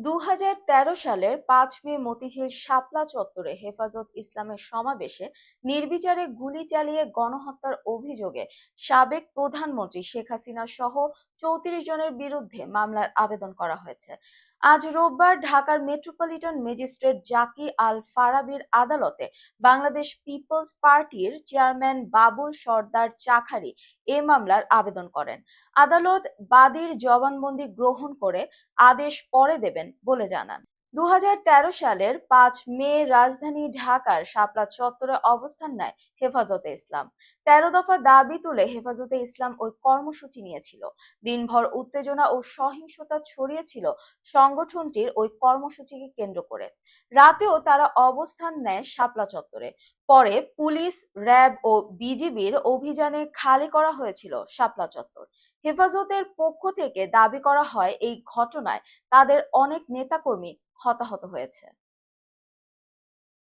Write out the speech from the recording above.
দু হাজার তেরো সালের পাঁচ মে মতিঝিল শাপলা চত্বরে হেফাজত ইসলামের সমাবেশে নির্বিচারে গুলি চালিয়ে গণহত্যার অভিযোগে সাবেক প্রধানমন্ত্রী শেখ হাসিনা সহ চৌত্রিশ জনের বিরুদ্ধে মামলার আবেদন করা হয়েছে। আজ রোববার ঢাকার মেট্রোপলিটন ম্যাজিস্ট্রেট জাকি আল ফারাবির আদালতে বাংলাদেশ পিপলস পার্টির চেয়ারম্যান বাবুল সর্দার চাখারি এ মামলার আবেদন করেন। আদালত বাদীর জবানবন্দি গ্রহণ করে আদেশ পরে দেবেন বলে জানান। দু সালের পাঁচ মে রাজধানী ঢাকার শাপলা চত্বরে অবস্থান নেয় হেফাজতে ইসলাম। তেরো দফা দাবি তুলে হেফাজতে ইসলাম ওই কর্মসূচি নিয়েছিল। দিনভর উত্তেজনা ও সহিংসতা ছড়িয়েছিল সংগঠনটির ওই কর্মসূচিকে কেন্দ্র করে। রাতেও তারা অবস্থান নেয় শাপলা চত্বরে। পরে পুলিশ, র্যাব ও বিজিবির অভিযানে খালি করা হয়েছিল শাপলা চত্বর। হেফাজতের পক্ষ থেকে দাবি করা হয় এই ঘটনায় তাদের অনেক নেতাকর্মী হতাহত হয়েছে।